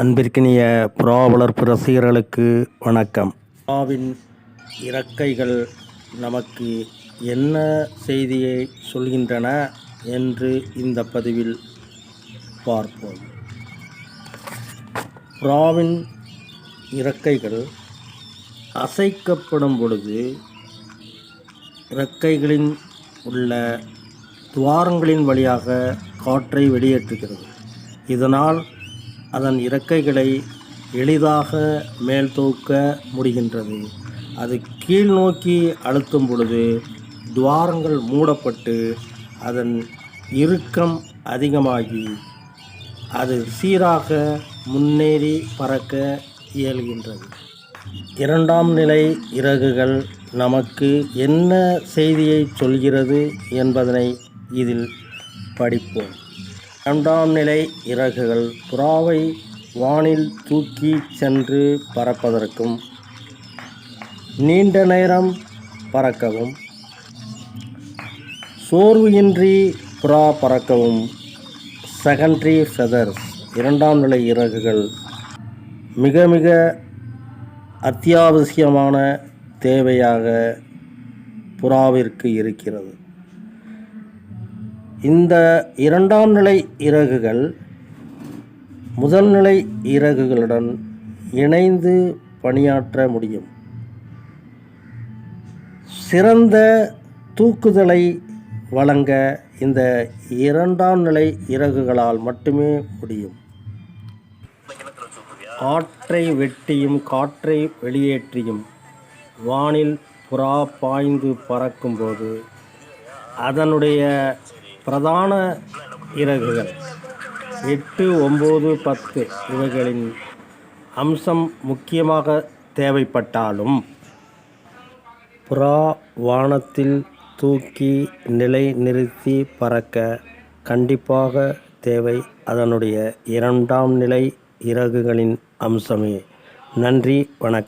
அன்பிற்கினிய புறா வளர்ப்பு ரசிகர்களுக்கு வணக்கம். புறாவின் இறக்கைகள் நமக்கு என்ன செய்தியை சொல்கின்றன என்று இந்த பதிவில் பார்ப்போம். புறாவின் இறக்கைகள் அசைக்கப்படும் பொழுது இறக்கைகளின் உள்ள துவாரங்களின் வழியாக காற்றை வெளியேற்றுகிறது. இதனால் அதன் இறக்கைகளை எளிதாக மேல் தூக்க முடிகின்றது. அது கீழ் நோக்கி அழுத்தும் பொழுது துவாரங்கள் மூடப்பட்டு அதன் இறுக்கம் அதிகமாகி அது சீராக முன்னேறி பறக்க இயல்கின்றது. இரண்டாம் நிலை இறகுகள் நமக்கு என்ன செய்தியை சொல்கிறது என்பதனை இதில் படிப்போம். இரண்டாம் நிலை இறகுகள் புறாவை வானில் தூக்கி சென்று பறப்பதற்கும் நீண்ட நேரம் பறக்கவும் சோர்வு இன்றி புறா பறக்கவும் செகண்டரி ஃபெதர்ஸ் இரண்டாம் நிலை இறகுகள் மிக மிக அத்தியாவசியமான தேவையாக புறாவிற்கு இருக்கிறது. இந்த இரண்டாம் நிலை இறகுகள் முதல் நிலை இறகுகளுடன் இணைந்து பணியாற்ற முடியும். சிறந்த தூக்குதலை வழங்க இந்த இரண்டாம் நிலை இறகுகளால் மட்டுமே முடியும். காற்றை வெட்டியும் காற்றை வெளியேற்றியும் வானில் புறா பாய்ந்து பறக்கும்போது அதனுடைய பிரதான இறகுகள். எட்டு ஒம்பது பத்து இவைகளின் அம்சம் முக்கியமாக தேவைப்பட்டாலும் புறா வானத்தில் தூக்கி நிலை நிறுத்தி பறக்க கண்டிப்பாக தேவை. அதனுடைய இரண்டாம் நிலை இறகுகளின் அம்சமே. நன்றி வணக்கம்.